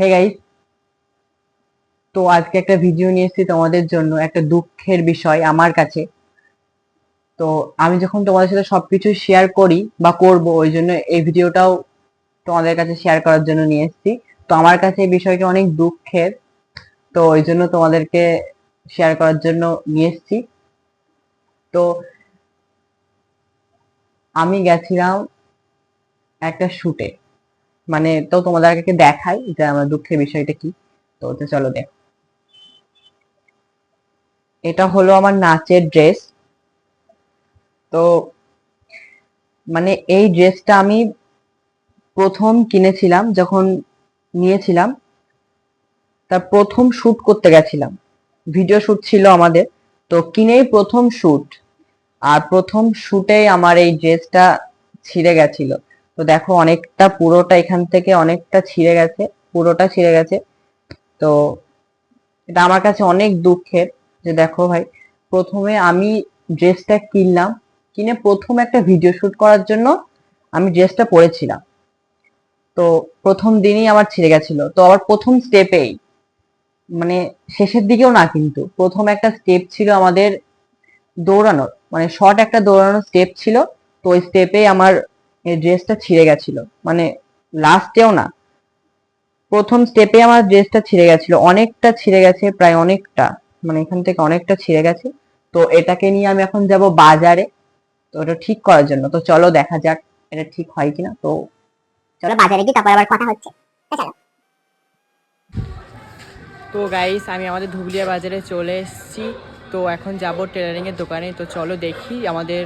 Hey guys তো আজকে একটা ভিডিও নিয়ে এসেছি তোমাদের জন্য, একটা দুঃখের বিষয় আমার কাছে। তো আমি যখন তোমাদের সাথে সবকিছু শেয়ার করি বা করব, ওই জন্য এই ভিডিওটাও তোমাদের কাছে শেয়ার করার জন্য নিয়ে এসেছি। তো আমার কাছে এই বিষয়টা অনেক দুঃখের, তো ওই জন্য তোমাদেরকে শেয়ার করার জন্য নিয়ে এসেছি। তো আমি গেছিলাম একটা শুটে মানে তো তোমাদেরকে দেখাই যে আমার দুঃখের বিষয়টা কি। তো চলো দেখ। এটা হলো আমার নাচের ড্রেস তো মানে এই ড্রেসটা আমি প্রথম কিনেছিলাম, যখন নিয়েছিলাম, তার প্রথম শ্যুট করতে গেছিলাম। ভিডিও শুট ছিল আমাদের। তো কিনেই প্রথম শুট আর প্রথম শুটেই আমার এই ড্রেসটা ছিঁড়ে গেছিল। তো দেখো অনেকটা পুরোটা এখান থেকে অনেকটা ছিঁড়ে গেছে, পুরোটা ছিঁড়ে গেছে। তো এটা আমার কাছে অনেক দুঃখের যে দেখো ভাই, প্রথমে আমি ড্রেসটা কিনলাম, কিনে প্রথম একটা ভিডিও শুট করার জন্য আমি ড্রেসটা পরেছিলাম। তো প্রথম দিনই আমার ছিঁড়ে গেছিল। তো আবার প্রথম স্টেপেই মানে শেষের দিকেও না কিন্তু, প্রথম একটা স্টেপ ছিল আমাদের দৌড়ানোর মানে শর্ট একটা দৌড়ানোর স্টেপ ছিল। তো ওই স্টেপেই আমার এই ড্রেসটা ছিঁড়ে গেছিল। মানে লাস্টেও না। প্রথম স্টেপে আমার ড্রেসটা ছিঁড়ে গেছিল। অনেকটা ছিঁড়ে গেছে প্রায় অনেকটা। মানে এখান থেকে অনেকটা ছিঁড়ে গেছে। তো এটাকে নিয়ে আমি এখন যাব বাজারে। তো ওটা ঠিক করার জন্য। তো চলো দেখা যাক এটা ঠিক হয় কিনা। তো চলো বাজারে গিয়ে তারপর আবার কথা হচ্ছে। তো তো গাইস আমি আমাদের ধুবলিয়া বাজারে চলে এসেছি। তো এখন যাব টেলারিংয়ের দোকানে। তো চলো দেখি আমাদের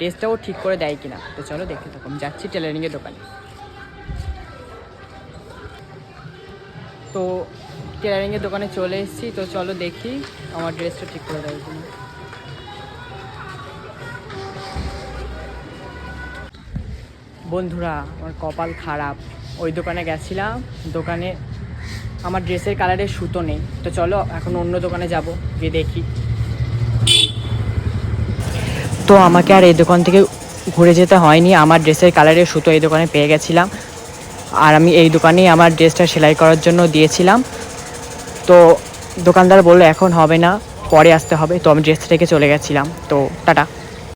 ড্রেসটাও ঠিক করে দেয় কিনা? তো চলো দেখতে আমি যাচ্ছি টেলারিংয়ের দোকানে। তো টেলারিংয়ের দোকানে চলে এসেছি, তো চলো দেখি আমার ড্রেসটা ঠিক করে দেয় কিনা। বন্ধুরা, আমার কপাল খারাপ। ওই দোকানে গেছিলাম, দোকানে আমার ড্রেসের কালারের সুতো নেই। তো চলো এখন অন্য দোকানে যাব, গিয়ে দেখি। তো আমাকে আর এই দোকান থেকে ঘুরে যেতে হয়নি। আমার ড্রেসের কালারের সুতো এই দোকানে পেয়ে গেছিলাম। আর আমি এই দোকানেই আমার ড্রেসটা সেলাই করার জন্য দিয়েছিলাম। তো দোকানদার বলল, এখন হবে না, পরে আসতে হবে। তো আমি ড্রেস রেখে চলে গেছিলাম। তো টাটা।